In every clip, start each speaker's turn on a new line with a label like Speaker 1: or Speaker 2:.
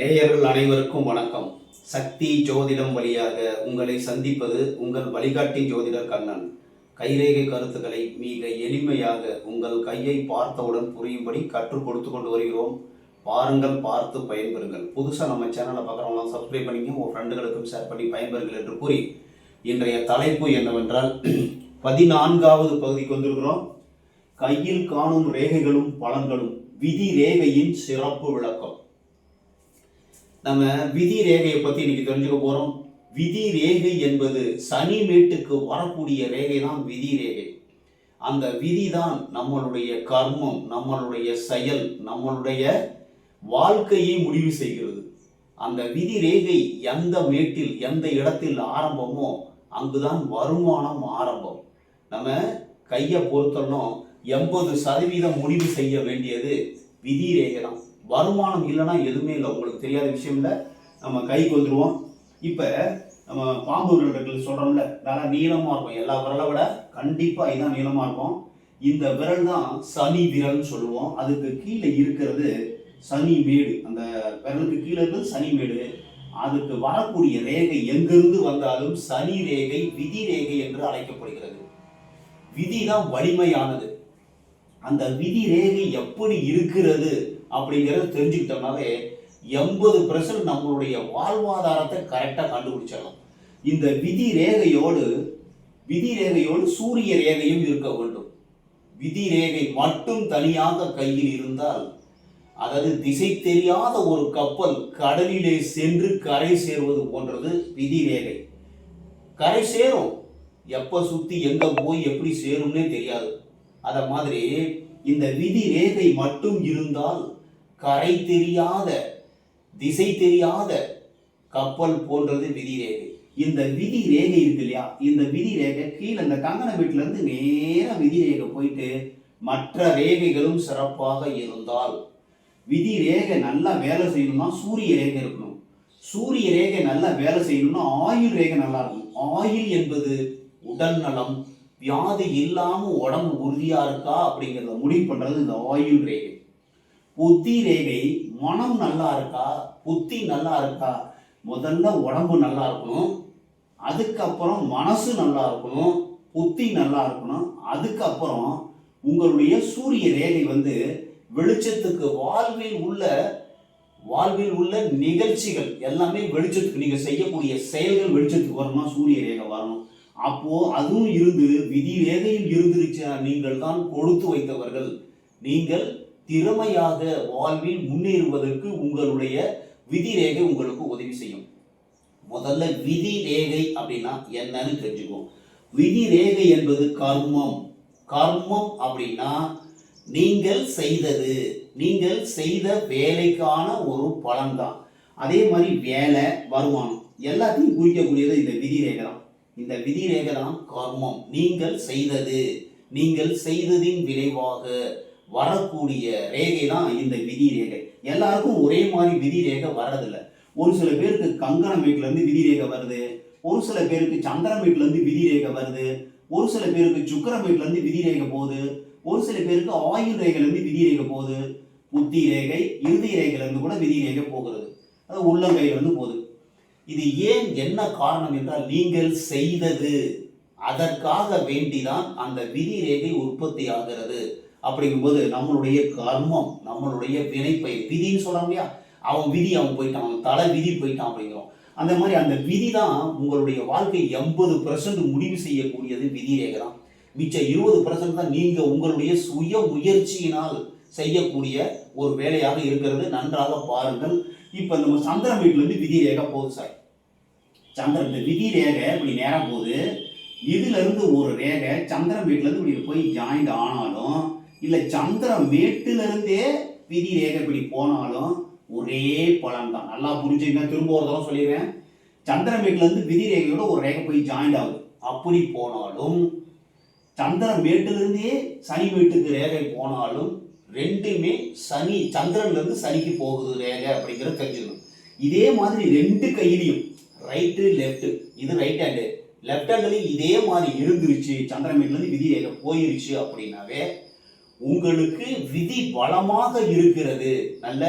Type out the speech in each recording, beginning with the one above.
Speaker 1: நேயர்கள் அனைவருக்கும் வணக்கம். சக்தி ஜோதிடம் வழியாக உங்களை சந்திப்பது உங்கள் வழிகாட்டி ஜோதிடர் கண்ணன். கைரேகை கருத்துக்களை மிக எளிமையாக உங்கள் கையை பார்த்தவுடன் புரியும்படி கற்றுக் கொடுத்து கொண்டு வருகிறோம். பாருங்கள் பார்த்து பயன்பெறுங்கள். புதுசாக நம்ம சேனலை பார்க்குறவங்களாம் சப்ஸ்கிரைப் பண்ணிங்க உங்கள் ஃப்ரெண்டுகளுக்கும் ஷேர் பண்ணி பயன்பெறுங்கள் என்று கூறி இன்றைய தலைப்பு என்னவென்றால் பதினான்காவது பகுதிக்கு வந்திருக்கிறோம். கையில் காணும் ரேகைகளும் பலன்களும். விதி ரேகையின் சிறப்பு விளக்கம். நம்ம விதி ரேகையை பத்தி இன்னைக்கு தெரிஞ்சுக்க போறோம். விதி ரேகை என்பது சனி மேட்டுக்கு வரக்கூடிய ரேகை தான் விதி ரேகை அந்த விதி தான் நம்மளுடைய கர்மம் நம்மளுடைய செயல் நம்மளுடைய வாழ்க்கையை முடிவு செய்கிறது. அந்த விதி ரேகை எந்த மேட்டில் எந்த இடத்தில் ஆரம்பமோ அங்குதான் வருமானம் ஆரம்பம். நம்ம கையை பொறுத்தணும் எண்பது சதவீதம் முடிவு செய்ய வேண்டியது விதி ரேகை தான் வருமானம் இல்லைன்னா எதுவுமே இல்லை. உங்களுக்கு தெரியாத விஷயம் இல்லை. நம்ம கைக்கு வந்துடுவோம் இப்போ நம்ம பாம்பு விரல்கள் சொல்கிறோம்ல நல்லா நீளமாக இருக்கும். எல்லா விரலை விட கண்டிப்பாக இதான் நீளமாக இருக்கும். இந்த விரல் தான் சனி விரல்னு சொல்லுவோம். அதுக்கு கீழே இருக்கிறது சனி மேடு. அந்த விரலுக்கு கீழே இருக்கிறது சனி மேடு. அதுக்கு வரக்கூடிய ரேகை எங்கிருந்து வந்தாலும் சனி ரேகை விதி ரேகை என்று அழைக்கப்படுகிறது. விதி தான் வலிமையானது. அந்த விதி ரேகை எப்படி இருக்கிறது? அப்படிங்கிறத தெரிஞ்சுக்கிட்டோம்னாவே எண்பது பர்சன்ட் நம்மளுடைய வாழ்வாதாரத்தை கரெக்டாக கண்டுபிடிச்சிடலாம். இந்த விதி ரேகையோடு விதி ரேகையோடு சூரிய ரேகையும் இருக்க வேண்டும். விதி ரேகை மட்டும் தனியாக கையில் இருந்தால் அதாவது திசை தெரியாத ஒரு கப்பல் கடலிலே சென்று கரை சேர்வது போன்றது விதி ரேகை கரை சேரும். எப்போ சுற்றி எங்கே போய் எப்படி சேரும்னே தெரியாது. அதை மாதிரி இந்த விதி ரேகை மட்டும் இருந்தால் கரை தெரியாத திசை தெரியாத கப்பல் போன்றது விதி ரேகை இந்த விதி ரேகை இருக்கு இல்லையா? இந்த விதி ரேகை கீழே இந்த கங்கன வீட்டுல இருந்து நேரம் விதி ரேகை போயிட்டு மற்ற ரேகைகளும் சிறப்பாக இருந்தால் விதி ரேகை நல்லா வேலை செய்யணும்னா சூரிய ரேகை இருக்கணும். சூரிய ரேகை நல்லா வேலை செய்யணும்னா ஆயுள் ரேகை நல்லா இருக்கும் ஆயுள் என்பது உடல் நலம் வியாதி இல்லாமல் உடம்பு உறுதியா இருக்கா அப்படிங்கிறத முடிவு பண்றது இந்த ஆயுள் ரேகை. புத்தி ரேகை மனம் நல்லா இருக்கா? புத்தி நல்லா இருக்கா? முதல்ல உடம்பு நல்லா இருக்கணும். அதுக்கப்புறம் மனசு நல்லா இருக்கணும். புத்தி நல்லா இருக்கணும். அதுக்கப்புறம் உங்களுடைய சூரிய ரேகை வந்து வெளிச்சத்துக்கு வாழ்வில் உள்ள வாழ்வில் உள்ள நிகழ்ச்சிகள் எல்லாமே வெளிச்சத்துக்கு நீங்கள் செய்யக்கூடிய செயல்கள் வெளிச்சத்துக்கு வரணும்னா சூரிய ரேகை வரணும். அப்போ அதுவும் இருந்து விதி ரேகையில் இருந்துருச்சு நீங்கள் தான் கொடுத்து வைத்தவர்கள். நீங்கள் திறமையாக வாழ்வில் முன்னேறுவதற்கு உங்களுடைய விதி ரேகை உங்களுக்கு உதவி செய்யும். முதல்ல விதி ரேகை அப்படின்னா என்னன்னு தெரிஞ்சுக்குவோம் விதி ரேகை என்பது கர்மம். கர்மம் அப்படின்னா நீங்கள் செய்தது. நீங்கள் செய்த வேலைக்கான ஒரு பலன் தான் அதே மாதிரி வேலை வருமானம் எல்லாத்தையும் குறிக்கக்கூடியது இந்த விதி ரேகை தான். இந்த விதி ரேகை தான் கர்மம். நீங்கள் செய்தது. நீங்கள் செய்ததின் விளைவாக வரக்கூடிய ரேகை தான் இந்த விதி ரேகை எல்லாருக்கும் ஒரே மாதிரி விதி ரேகை வர்றதில்ல. ஒரு சில பேருக்கு கங்கணம் வீட்டிலேருந்து விதி ரேகை வருது. ஒரு சில பேருக்கு சந்திரன் வீட்டிலேருந்து விதி ரேகை வருது. ஒரு சில பேருக்கு சுக்கரன் வீட்டிலேருந்து விதி ரேகை போகுது. ஒரு சில பேருக்கு ஆயுள் ரேகையிலேருந்து விதி ரேகை போகுது. புத்தி ரேகை இறுதி ரேகையிலேருந்து கூட விதி ரேகை போகிறது. அது உள்ளங்கையிலேருந்து போகுது. இது ஏன் என்ன காரணம் என்றால் நீங்கள் செய்தது. அதற்காக வேண்டிதான் அந்த விதி ரேகை உற்பத்தி ஆகிறது. அப்படிங்கும்போது நம்மளுடைய கர்மம் நம்மளுடைய வினைப்பை விதின்னு சொல்றாங்க இல்லையா? அவன் விதி அவன் போயிட்டான். அவன் தலை விதி போயிட்டான் அப்படிங்கிறோம். அந்த மாதிரி அந்த விதி தான் உங்களுடைய வாழ்க்கை எண்பது பர்சன்ட் முடிவு செய்யக்கூடியது விதி ரேகை தான். மிச்சம் இருபது பர்சன்ட் தான் நீங்கள் உங்களுடைய சுய முயற்சியினால் செய்யக்கூடிய ஒரு வேலையாக இருக்கிறது. நன்றாக பாருங்கள். இப்போ நம்ம சந்திரன் வீட்டிலேருந்து விதி ரேகை போகுது சார். சந்திரன் இந்த விதி ரேகை இப்படி நேரம் போகுது. இதிலிருந்து ஒரு ரேகை சந்திரன் வீட்டிலேருந்து இப்படி போய் ஜாயிண்ட் ஆனாலும் இல்லை சந்திரன் மேட்டுல விதி ரேகை இப்படி போனாலும் ஒரே பலன் தான் நல்லா புரிஞ்சுங்க திரும்ப ஒரு தடவை சொல்லிடுறேன். சந்திரன் வீட்டிலேருந்து விதி ரேகையோட ஒரு ரேகை போய் ஜாயிண்ட் ஆகுது. அப்படி போனாலும் சந்திரன் மேட்டுல சனி வீட்டுக்கு ரேகை போனாலும் ரெண்டுமே சனி சந்திரன்லேருந்து சனிக்கு போகுது ரேகை அப்படிங்கிறத தெரிஞ்சுக்கணும். இதே மாதிரி ரெண்டு கையிலையும் ரைட்டு லெஃப்ட்டு இது ரைட் ஹேண்டு லெஃப்ட் இதே மாதிரி இருந்துருச்சு சந்திரமீன்லேருந்து விதி ரேகை போயிருச்சு அப்படின்னாவே உங்களுக்கு விதி பலமாக இருக்கிறது. நல்ல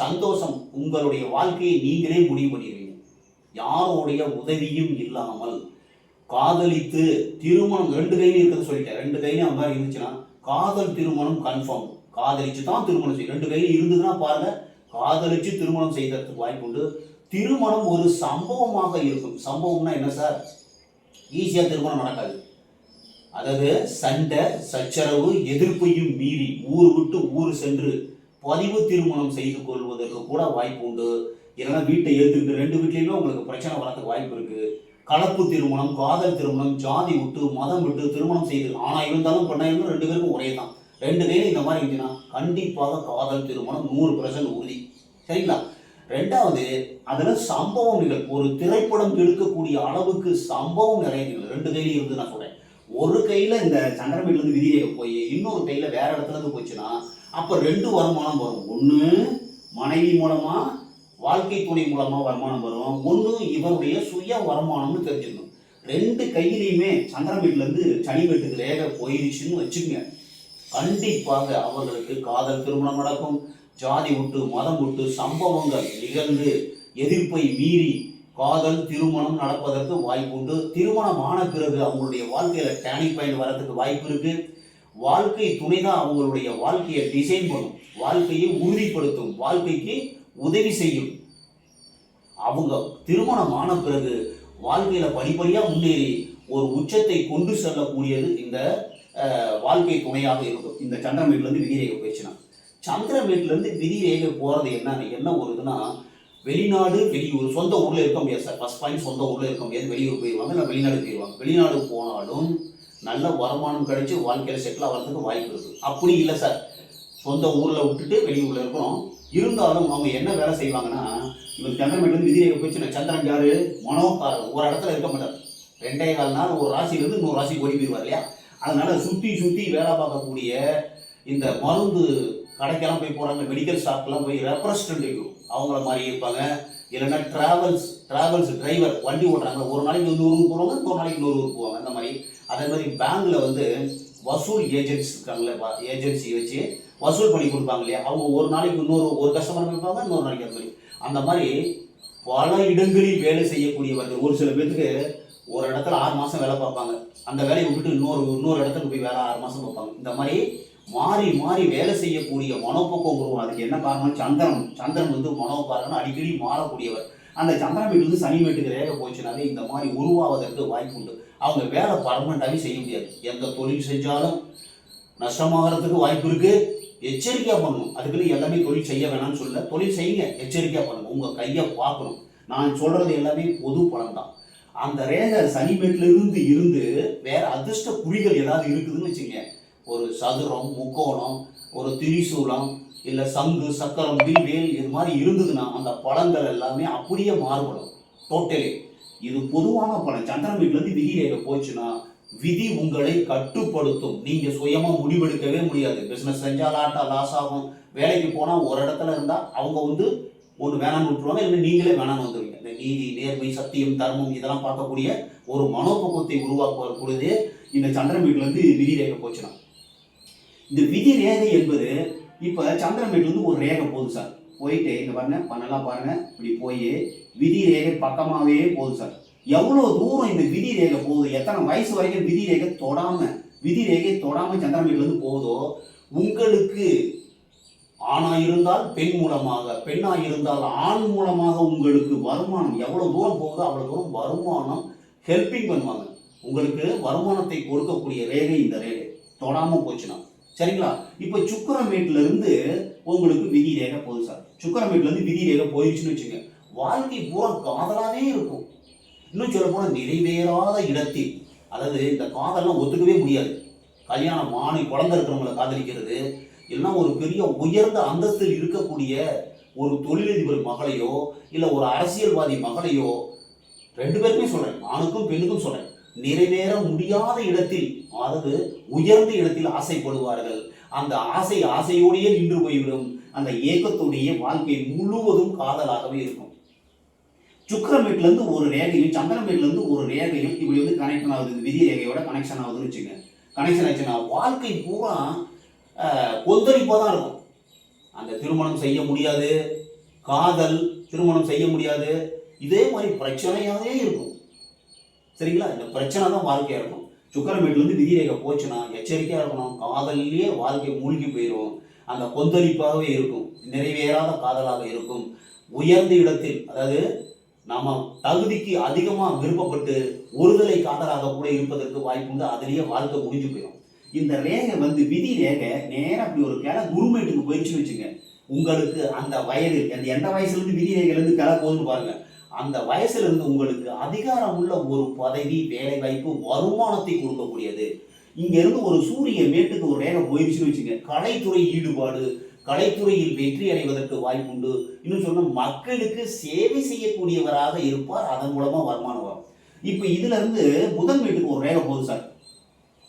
Speaker 1: சந்தோஷம். உங்களுடைய வாழ்க்கையை நீங்களே முடிவு பண்ணிடுவீங்க. யாருடைய உதவியும் இல்லாமல் காதலித்து திருமணம் ரெண்டு கையிலும் இருக்கிறத சொல்லிட்டேன். ரெண்டு கையிலும் அந்த மாதிரி இருந்துச்சுன்னா காதல் திருமணம் கன்ஃபார்ம் காதலிச்சு தான் திருமணம் செய்யும் ரெண்டு கையிலும் இருந்ததுன்னா பாருங்க காதலிச்சு திருமணம் செய்ததுக்கு வாய்ப்பு உண்டு திருமணம் ஒரு சம்பவமாக இருக்கும். சம்பவம்னா என்ன சார்? ஈஸியாக திருமணம் நடக்காது. அதாவது சண்டை சச்சரவு எதிர்ப்பையும் மீறி ஊர் விட்டு ஊர் சென்று பதிவு திருமணம் செய்து கொள்வதற்கு கூட வாய்ப்பு உண்டு. இல்லைன்னா வீட்டை ஏற்றுக்கிட்டு ரெண்டு வீட்லேயுமே உங்களுக்கு பிரச்சனை வரத்துக்கு வாய்ப்பு இருக்குது கலப்பு திருமணம் காதல் திருமணம் ஜாதி விட்டு மதம் விட்டு திருமணம் செய்து ஆனால் இருந்தாலும் பெண்ணா இருந்தாலும் ரெண்டு பேருக்கும் ஒரே தான். ரெண்டு பேரும் இந்த மாதிரி இருந்துச்சுன்னா கண்டிப்பாக காதல் திருமணம் நூறு பர்சன்ட் உறுதி. சரிங்களா? ரெண்டாவது அதில் சம்பவம் நிகழ் ஒரு திரைப்படம் எடுக்கக்கூடிய அளவுக்கு சம்பவம் நிறைய நிகழ் ரெண்டு கையிலும் இருந்து நான் சொல்றேன். ஒரு கையில இந்த சந்திரமேட்ல இருந்து விதிரேக போய் இன்னொரு கையில வேற இடத்துல இருந்து போச்சுன்னா அப்போ ரெண்டு வருமானம் வரும். ஒன்று மனைவி மூலமா வாழ்க்கை துணை மூலமா வருமானம் வரும். ஒன்று இவருடைய சுய வருமானம்னு தெரிஞ்சுக்கணும் ரெண்டு கையிலையுமே சந்திரமேட்ல இருந்து சனிமேட்டுக்கு ரேக போயிருச்சுன்னு வச்சுக்கோங்க. கண்டிப்பாக அவர்களுக்கு காதல் திருமணம் நடக்கும். ஜாதி விட்டு மதம் விட்டு சம்பவங்கள் நிகழ்ந்து எதிர்ப்பை மீறி காதல் திருமணம் நடப்பதற்கு வாய்ப்பு உண்டு. திருமணம் ஆன பிறகு அவங்களுடைய வாழ்க்கையில டேனிக் பாயிண்ட் வரதுக்கு வாய்ப்பு இருக்கு. வாழ்க்கை துணை தான் அவங்களுடைய வாழ்க்கையை டிசைன் பண்ணும் வாழ்க்கையை உறுதிப்படுத்தும் வாழ்க்கைக்கு உதவி செய்யும். அவங்க திருமணம் ஆன பிறகு வாழ்க்கையில படிப்படியா முன்னேறி ஒரு உச்சத்தை கொண்டு செல்லக்கூடியது இந்த வாழ்க்கை துணையாக இருக்கும். இந்த சந்திரமேட்ல இருந்து விதிரேகை போயிடுச்சுன்னா வீட்டிலேருந்து இருந்து விதிரேகை போகிறது என்ன என்ன ஒரு இதுனா வெளிநாடு வெளியூர். சொந்த ஊரில் இருக்க முடியாது சார் ஃபஸ்ட் பாயிண்ட் சொந்த ஊரில் இருக்க முடியாது. வெளியூர் போயிடுவாங்க இல்லை வெளிநாடு போயிடுவாங்க வெளிநாடு போனாலும் நல்ல வருமானம் கிடைச்சி வாழ்க்கையில் செட்டில் ஆகிறதுக்கு வாய்ப்பு இருக்குது அப்படி இல்லை சார் சொந்த ஊரில் விட்டுட்டு வெளியூரில் இருக்கிறோம் இருந்தாலும் அவங்க என்ன வேலை செய்வாங்கன்னா இவர் சந்திரமேட்ல இருந்து விதிரேகை போயிடுச்சு சந்திரன் யாரு? மனோகாரர். ஒரு இடத்துல இருக்க மாட்டார். ரெண்டே கால் நாள் ஒரு ராசியிலேருந்து இன்னொரு ராசி ஓடி போயிடுவார் இல்லையா? அதனால் சுற்றி சுற்றி வேலை பார்க்கக்கூடிய இந்த மருந்து கடைக்கெல்லாம் போய் போகிறாங்க மெடிக்கல் ஷாப்லாம் போய் ரெப்ரஸன்டேட்டிவ் அவங்கள மாதிரி இருப்பாங்க. இல்லைன்னா ட்ராவல்ஸ் ட்ராவல்ஸ் டிரைவர் வண்டி ஓட்டுறாங்க. ஒரு நாளைக்கு இந்த ஊருக்கு போகிறவங்க ஒரு நாளைக்கு இன்னொரு ஊருக்கு போவாங்க. அந்த மாதிரி. அதே மாதிரி பேங்கில் வந்து வசூல் ஏஜென்ட்ஸ் இருக்காங்களே ஏஜென்சி வச்சு வசூல் பண்ணி கொடுப்பாங்க இல்லையா? அவங்க ஒரு நாளைக்கு இன்னொரு ஒரு கஸ்டமர் இருப்பாங்க இன்னொரு நாளைக்கு அந்த மாதிரி. அந்த மாதிரி பல இடங்களில் வேலை செய்யக்கூடியவர்கள் ஒரு சில பேருக்கு ஒரு இடத்துல ஆறு மாதம் வேலை பார்ப்பாங்க. அந்த வேலையை விட்டுட்டு இன்னொரு இன்னொரு இடத்துக்கு போய் வேலை ஆறு மாதம் பார்ப்பாங்க. இந்த மாதிரி மாறி மாறி வேலை செய்யக்கூடிய மனோபக்குவம் உருவம் அதுக்கு என்ன காரணம் சந்திரன் சந்திரன் வந்து மனோபாரன் அடிக்கடி மாறக்கூடியவர். அந்த சந்திரன் வீட்டு வந்து சனி வீட்டுக்கு ரேக போச்சுனாலே இந்த மாதிரி உருவாவதற்கு வாய்ப்பு உண்டு. அவங்க வேலை பர்மனண்டாகவே செய்ய முடியாது. எந்த தொழில் செஞ்சாலும் நஷ்டமாகறதுக்கு வாய்ப்பு இருக்கு. எச்சரிக்கையாக பண்ணணும். அதுக்குன்னு எல்லாமே தொழில் செய்ய வேணாம்னு சொல்லல. தொழில் செய்யுங்க. எச்சரிக்கையாக பண்ணுங்க. உங்கள் கையை பார்க்கணும். நான் சொல்றது எல்லாமே பொது பலன் தான். அந்த ரேகை சனிமேட்ல இருந்து இருந்து வேற அதிர்ஷ்ட குறிகள் ஏதாவது இருக்குதுன்னு வச்சுங்க ஒரு சதுரம் முக்கோணம் ஒரு திரிசூலம் இல்லை சங்கு சக்கரம் வில்வேல் இது மாதிரி இருந்ததுன்னா அந்த படங்கள் எல்லாமே அப்படியே மாறுபடும். டோட்டலி இது பொதுவான பலன் சந்திரன் வீட்டுல விதி ரேகை போச்சுன்னா விதி உங்களை கட்டுப்படுத்தும். நீங்க சுயமா முடிவெடுக்கவே முடியாது. பிசினஸ் செஞ்சா லாட்டா லாஸ் ஆகும். வேலைக்கு போனா ஒரு இடத்துல இருந்தா அவங்க வந்து ஒன்று வேணாம்னு விட்டுருவாங்க இல்லை நீங்களே வேணாம்னு வந்துருவீங்க. இந்த நீதி நேர்மை சத்தியம் தர்மம் இதெல்லாம் பார்க்கக்கூடிய ஒரு மனோபக்குவத்தை உருவாக்கக்கூடியது இந்த சந்திரன் விதி ரேகை போச்சுன்னா. இந்த விதி ரேகை என்பது இப்போ சந்திரன் வீட்டுல ஒரு ரேகை போகுது சார். போயிட்டு இங்கே பாருங்க பண்ணலாம் பாருங்க இப்படி போய் விதி ரேகை பக்கமாகவே போகுது சார். எவ்வளோ தூரம் இந்த விதி ரேகை போகுது எத்தனை வயசு வரைக்கும் விதி ரேகை தொடாமல் விதி ரேகை தொடாமல் சந்திரன் வீட்டுல போகுதோ உங்களுக்கு ஆணா இருந்தால் பெண் மூலமாக பெண்ணா இருந்தால் ஆண் மூலமாக உங்களுக்கு வருமானம் எவ்வளோ தூரம் போகுதோ அவ்வளோ தூரம் வருமானம் ஹெல்பிங் பண்ணுவாங்க. உங்களுக்கு வருமானத்தை கொடுக்கக்கூடிய ரேகை இந்த ரேகை. தொடாமல் போச்சுன்னா. சரிங்களா? இப்போ சுக்கரமேட்ல இருந்து உங்களுக்கு விதி ரேகை போகுது சார். சுக்கரமேட்ல இருந்து விதி ரேகை போயிடுச்சுன்னு வச்சுங்க வாழ்க்கை பூரா காதலாகவே இருக்கும். இன்னும் சொல்ல போனால் நிறைவேறாத இடத்தில் அதாவது இந்த காதல்லாம் ஒத்துக்கவே முடியாது. கல்யாணம் மாணி குழந்தை இருக்கிறவங்களை காதலிக்கிறது இல்லைன்னா ஒரு பெரிய உயர்ந்த அந்தஸ்தில் இருக்கக்கூடிய ஒரு தொழிலதிபர் மகளையோ இல்லை ஒரு அரசியல்வாதி மகளையோ ரெண்டு பேருக்குமே சொல்கிறேன் ஆணுக்கும் பெண்ணுக்கும் சொல்கிறேன் நிறைவேற முடியாத இடத்தில் அதாவது உயர்ந்த இடத்தில் ஆசைப்படுவார்கள். அந்த ஆசை ஆசையோடையே நின்று போய்விடும். அந்த ஏக்கத்தோடைய வாழ்க்கை முழுவதும் காதலாகவே இருக்கும். சுக்கரமேட்ல இருந்து ஒரு ரேகையும் சந்திரமேட்ல வீட்டிலேருந்து ஒரு ரேகையும் இப்படி வந்து கனெக்ஷன் ஆகுது. விதி ரேகையோட கனெக்ஷன் ஆகுதுன்னு வச்சுங்க கனெக்ஷன் ஆச்சுன்னா வாழ்க்கை பூரா கொந்தளிப்பாக தான் இருக்கும். அந்த திருமணம் செய்ய முடியாது. காதல் திருமணம் செய்ய முடியாது. இதே மாதிரி பிரச்சனையாகவே இருக்கும். சரிங்களா? இந்த பிரச்சனை தான் வாழ்க்கையாக இருக்கும். சுக்கரமேட்லேருந்து விதிரேகை போச்சுன்னா எச்சரிக்கையாக இருக்கணும். காதலிலேயே வாழ்க்கை மூழ்கி போயிடும் அந்த கொந்தளிப்பாகவே இருக்கும். நிறைவேறாத காதலாக இருக்கும். உயர்ந்த இடத்தில் அதாவது நாம தகுதிக்கு அதிகமாக விருப்பப்பட்டு ஒருதலை காதலாக கூட இருப்பதற்கு வாய்ப்பு உண்டு. அதுலேயே வாழ்க்கை முடிஞ்சு போயிடும் இந்த ரேகை வந்து விதி ரேகை நேராக அப்படி ஒரு கிளை குருமேட்டுக்கு போயிடுச்சு வச்சுங்க. உங்களுக்கு அந்த வயது அந்த எந்த வயசுலேருந்து விதி ரேகையிலேருந்து கிளை போகுதுன்னு பாருங்கள் அந்த வயசுலேருந்து உங்களுக்கு அதிகாரம் உள்ள ஒரு பதவி வேலைவாய்ப்பு வருமானத்தை கொடுக்கக்கூடியது. இங்கேருந்து ஒரு சூரிய மேட்டுக்கு ஒரு ரேகை போயிடுச்சுன்னு வச்சுங்க. கலைத்துறை ஈடுபாடு கலைத்துறையில் வெற்றி அடைவதற்கு வாய்ப்புண்டு. இன்னும் சொன்னால் மக்களுக்கு சேவை செய்யக்கூடியவராக இருப்பார். அதன் மூலமாக வருமானம் வரும். இப்போ இதுலேருந்து புதன் வீட்டுக்கு ஒரு ரேகை போகுது சார்.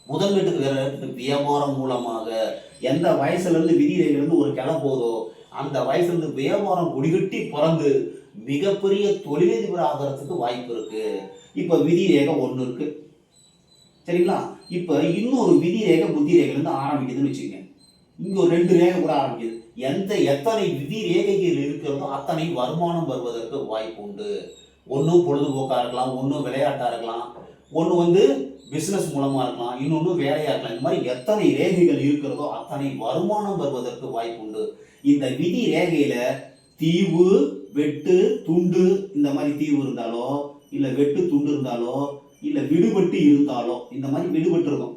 Speaker 1: புதன் வீட்டுக்கு வேற வியாபாரம் மூலமாக எந்த வயசுலேருந்து விதி ஒரு கிளை போதோ அந்த வயசுலேருந்து வியாபாரம் குடிகட்டி பிறந்து மிகப்பெரிய தொழிலதிபர் ஆகிறதுக்கு வாய்ப்பு இருக்கு. இப்ப விதி ரேகை ஒன்று இருக்கு. சரிங்களா? இப்ப இன்னொரு விதி ரேகை புத்தி ரேகையில இருந்து ஆரம்பிக்குதுன்னு வச்சுக்கோங்க. இங்க ஒரு ரெண்டு ரேகை கூட ஆரம்பிக்குது. எந்த எத்தனை விதி ரேகைகள் இருக்கிறதோ அத்தனை வருமானம் வருவதற்கு வாய்ப்பு உண்டு. ஒன்று பொழுதுபோக்காக இருக்கலாம் ஒன்று விளையாட்டாக இருக்கலாம் ஒன்று வந்து பிஸ்னஸ் மூலமாக இருக்கலாம் இன்னொன்று வேலையா இருக்கலாம். இந்த மாதிரி எத்தனை ரேகைகள் இருக்கிறதோ அத்தனை வருமானம் வருவதற்கு வாய்ப்பு உண்டு. இந்த விதி ரேகையில் தீவு வெட்டு துண்டு இந்த மாதிரி தீவு இருந்தாலோ இல்லை வெட்டு துண்டு இருந்தாலோ இல்லை விடுபட்டு இருந்தாலோ இந்த மாதிரி விடுபட்டு இருக்கும்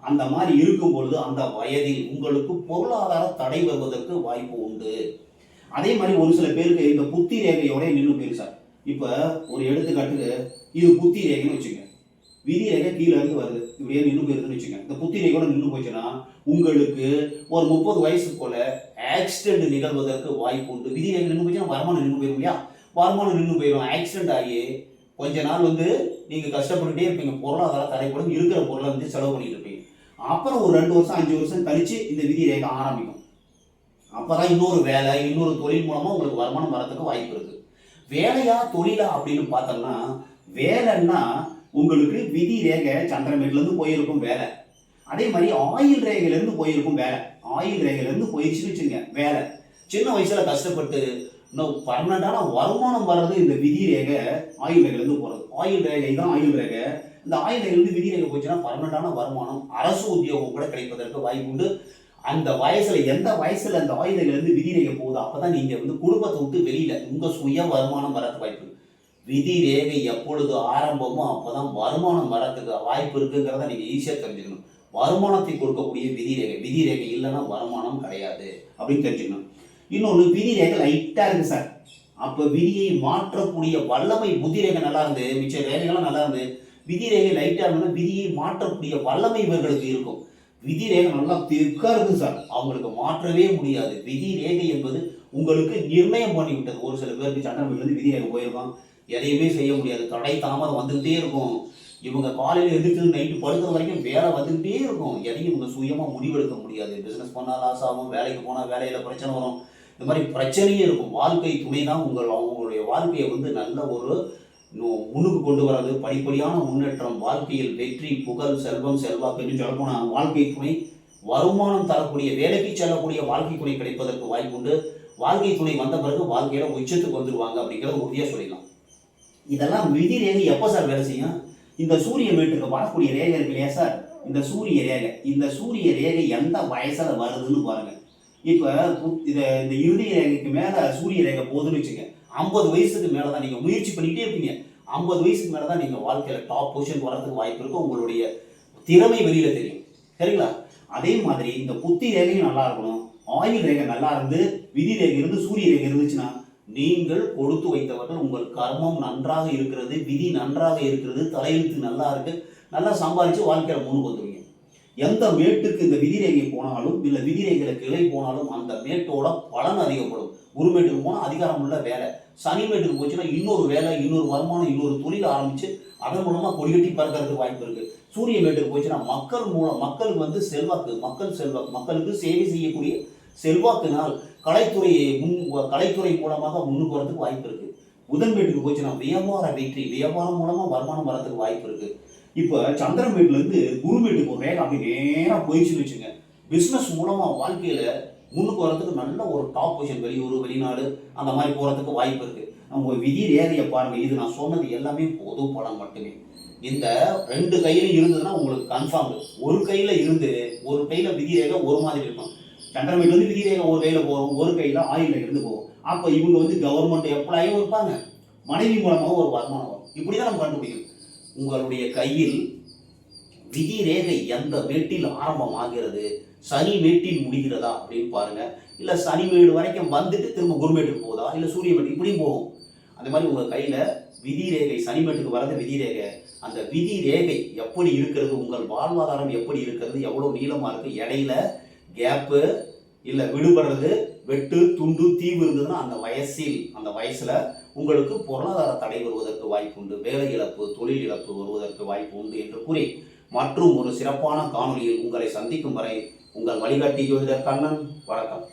Speaker 1: அந்த மாதிரி இருக்கும் பொழுது அந்த வயதில் உங்களுக்கு பொருளாதார தடை வருவதற்கு வாய்ப்பு உண்டு. அதே மாதிரி ஒரு சில பேருக்கு இந்த புத்தி ரேகையோட நின்று போயிரு சார் ஒரு எடுத்துக்காட்டுக்கு இது புத்தி ரேகைன்னு வச்சுக்கோங்க விதி ரேகை கீழே இருந்து வருது. இப்படியே நின்று போயிருதுன்னு வச்சுக்கோங்க இந்த புத்தி ரேகையோட நின்று போச்சுன்னா உங்களுக்கு ஒரு முப்பது வயசு போல ஆக்சிடென்ட் நிகழ்வதற்கு வாய்ப்பு உண்டு. விதி நின்று போச்சுன்னா வருமானம் நின்று போயிடும் இல்லையா வருமானம் நின்று போயிடும். ஆக்சிடென்ட் ஆகி கொஞ்ச நாள் வந்து நீங்கள் கஷ்டப்பட்டுட்டே இருப்பீங்க. பொருளாதார தடைப்படும். இருக்கிற பொருளை வந்து செலவு பண்ணிட்டு இருப்பீங்க. அப்புறம் ஒரு ரெண்டு வருஷம் அஞ்சு வருஷம் கழிச்சு இந்த விதி ரேகை ஆரம்பிக்கும். அப்பதான் இன்னொரு வேலை இன்னொரு தொழில் மூலமாக உங்களுக்கு வருமானம் வரத்துக்கு வாய்ப்பு இருக்குது வேலையா தொழிலா அப்படின்னு பார்த்தோம்னா வேலைன்னா உங்களுக்கு விதி ரேகை சந்திரமேட்லேருந்து போயிருக்கும் வேலை. அதே மாதிரி ஆயில் ரேகையிலேருந்து போயிருக்கும் வேலை. ஆயுள் ரேகையிலேருந்து போயிடுச்சுன்னு வச்சுங்க வேலை. சின்ன வயசில் கஷ்டப்பட்டு இன்னும் பர்மனண்டான வருமானம் வர்றது இந்த விதி ரேகை ஆயுள் ரேகையிலேருந்து போகிறது ஆயுள் ரேகை தான் ஆயுள் ரேகை. இந்த ஆயுள் ரேகையிலேருந்து விதி ரேகை போச்சுன்னா பர்மனண்டான வருமானம் அரசு உத்தியோகம் கூட கிடைப்பதற்கு வாய்ப்பு உண்டு. அந்த வயசுல எந்த வயசுல அந்த ஆயில் விதி ரேகை போகுதோ அப்பதான் நீங்க வந்து குடும்பத்தை விட்டு வெளியில உங்க சுய வருமானம் வரதுக்கு வாய்ப்பு விதி ரேகை எப்பொழுது ஆரம்பமோ அப்பதான் வருமானம் வர்றதுக்கு வாய்ப்பு இருக்குங்கிறத நீங்க ஈஸியா தெரிஞ்சுக்கணும். வருமானத்தை கொடுக்கக்கூடிய விதி ரேகை விதி ரேகை இல்லைன்னா வருமானம் கிடையாது அப்படின்னு தெரிஞ்சுக்கணும். இன்னொன்று விதி ரேகை லைட்டாக இருக்கு சார். அப்போ விதியை மாற்றக்கூடிய வல்லமை புத்தி ரேகை நல்லா இருந்து மிச்ச ரேகைகள்லாம் நல்லா இருந்து விதி ரேகை லைட்டாக இருந்தாலும் விதியை மாற்றக்கூடிய வல்லமை இவர்களுக்கு இருக்கும். விதி ரேகை நல்லா திருக்காக இருக்கு சார். அவங்களுக்கு மாற்றவே முடியாது. விதி ரேகை என்பது உங்களுக்கு நிர்ணயம் பண்ணிவிட்டது. ஒரு சில பேருக்கு சந்திரன் விதி ரேகை போயிருக்கோம் எதையுமே செய்ய முடியாது. தடை தாமதம் வந்துகிட்டே இருக்கும். இவங்க காலையில் எதிர்த்து நைட்டு படுக்கிற வரைக்கும் வேலை வந்துகிட்டே இருக்கும். எதையும் இவங்க சுயமாக முடிவெடுக்க முடியாது. பிஸ்னஸ் பண்ணால் லாஸ் ஆகும் வேலைக்கு போனால் வேலையில் பிரச்சனை வரும். இந்த மாதிரி பிரச்சனையே இருக்கும். வாழ்க்கை துணை தான் உங்கள் அவங்களுடைய வாழ்க்கையை வந்து நல்ல ஒரு முன்னுக்கு கொண்டு வர்றது. படிப்படியான முன்னேற்றம் வாழ்க்கையில் வெற்றி புகழ் செல்வம் செல்வாக்குன்னு சொல்லப்போனா வாழ்க்கை துணை வருமானம் தரக்கூடிய வேலைக்கு செல்லக்கூடிய வாழ்க்கை துணை கிடைப்பதற்கு வாய்ப்புண்டு வாழ்க்கை துணை வந்த பிறகு வாழ்க்கையில உச்சத்துக்கு வந்துருவாங்க அப்படிங்கிறத உறுதியாக சொல்லிடலாம். இதெல்லாம் விதி ரேகை எப்போ சார் வேலை செய்யும்? இந்த சூரிய மீட்டுக்கு வரக்கூடிய ரேகை இருக்கு இல்லையா சார்? இந்த சூரிய ரேகை. இந்த சூரிய ரேகை எந்த வயசில் வருதுன்னு பாருங்க. இப்போ இதை இந்த இறுதி ரேகைக்கு மேலே சூரிய ரேகை போகுதுன்னு வச்சுங்க ஐம்பது வயசுக்கு மேலே தான் நீங்கள் முயற்சி பண்ணிக்கிட்டே இருப்பீங்க. ஐம்பது வயசுக்கு மேலே தான் நீங்கள் வாழ்க்கையில் டாப் பொசிஷன் வரதுக்கு வாய்ப்பு இருக்கும் உங்களுடைய திறமை வெளியில் தெரியும். சரிங்களா? அதே மாதிரி இந்த புத்தி ரேகையும் நல்லா இருக்கணும். ஆயுள் ரேகை நல்லா இருந்து விதி ரேகை இருந்து சூரிய ரேகை இருந்துச்சுன்னா நீங்கள் கொடுத்து வைத்தவர்கள் உங்கள் கர்மம் நன்றாக இருக்கிறது விதி நன்றாக இருக்கிறது தலையெழுத்து நல்லா இருக்கு நல்லா சம்பாதிச்சு வாழ்க்கையில முன்னுக்கு வந்துருவீங்க. எந்த மேட்டுக்கு இந்த விதிரேகை போனாலும் இல்ல விதிரேகையில கிளை போனாலும் அந்த மேட்டோட பலன் அதிகப்படும். குரு மேட்டுக்கு போனால் அதிகாரம் உள்ள வேலை. சனி மேட்டுக்கு போச்சுன்னா இன்னொரு வேலை இன்னொரு வருமானம் இன்னொரு தொழில் ஆரம்பிச்சு அதன் மூலமா கொடிகட்டி பறக்கிறதுக்கு வாய்ப்பு இருக்கு. சூரிய மேட்டுக்கு போச்சுன்னா மக்கள் மூலம் மக்களுக்கு வந்து செல்வாக்கு மக்கள் செல்வாக்கு மக்களுக்கு சேவை செய்யக்கூடிய செல்வாக்கினால் கலைத்துறையை முன் கலைத்துறை மூலமாக முன்னுக்கு வரதுக்கு வாய்ப்பு இருக்கு. புதன் வீட்டுக்கு போச்சுன்னா வியாபார வெற்றி வியாபாரம் மூலமா வருமானம் வரதுக்கு வாய்ப்பு இருக்கு. இப்போ சந்திரன் வீட்டிலேருந்து குரு வீட்டுக்கு ஒரு ரேகை அப்படி நேராக போயிடுச்சுன்னு வச்சுங்க பிஸ்னஸ் மூலமாக வாழ்க்கையில் முன்னுக்கு வரதுக்கு நல்ல ஒரு டாப் பொசிஷன் வெளியூர் வெளிநாடு அந்த மாதிரி போகிறதுக்கு வாய்ப்பு இருக்குது நம்ம விதி ரேகையை பாருங்கள் இது நான் சொன்னது எல்லாமே பொது படம் மட்டுமே. இந்த ரெண்டு கையிலும் இருந்ததுன்னா உங்களுக்கு கன்ஃபார்ம் ஒரு கையில் இருந்து ஒரு கையில் விதி ரேகை ஒரு மாதிரி இருக்கும். சந்திரமேட் வந்து விதி ஒரு கையில் போகும் ஒரு கையில் ஆயிலில் இருந்து போகும். அப்போ இவங்க வந்து கவர்மெண்ட் எம்ப்ளாயும் இருப்பாங்க. மனைவி மூலமாக ஒரு வருமானம் வரும். இப்படி தான் நம்ம கண்டுபிடிக்கும் உங்களுடைய கையில் விதி ரேகை எந்த மேட்டில் ஆரம்பமாகிறது சனி மேட்டில் முடிகிறதா அப்படின்னு பாருங்க. இல்ல சனி மேடு வரைக்கும் வந்துட்டு திரும்ப குருமேட்டுக்கு போகுதா? இல்ல சூரிய மேட்டு இப்படியும் போகும். அந்த மாதிரி உங்க கையில விதி ரேகை சனி மேட்டுக்கு வரது விதி ரேகை. அந்த விதி ரேகை எப்படி இருக்கிறது? உங்கள் வாழ்வாதாரம் எப்படி இருக்கிறது? எவ்வளவு நீளமா இருக்கு? இடையில கேப்பு இல்லை விடுபடுறது வெட்டு துண்டு தீவு இருந்ததுன்னா அந்த வயசில் அந்த வயசில் உங்களுக்கு பொருளாதார தடை வருவதற்கு வாய்ப்பு உண்டு வேலை இழப்பு தொழில் இழப்பு வருவதற்கு வாய்ப்பு உண்டு என்று கூறி மற்றும் ஒரு சிறப்பான காணொலியில் உங்களை சந்திக்கும் வரை உங்கள் வழிகாட்டி ஜோதிடர் கண்ணன். வணக்கம்.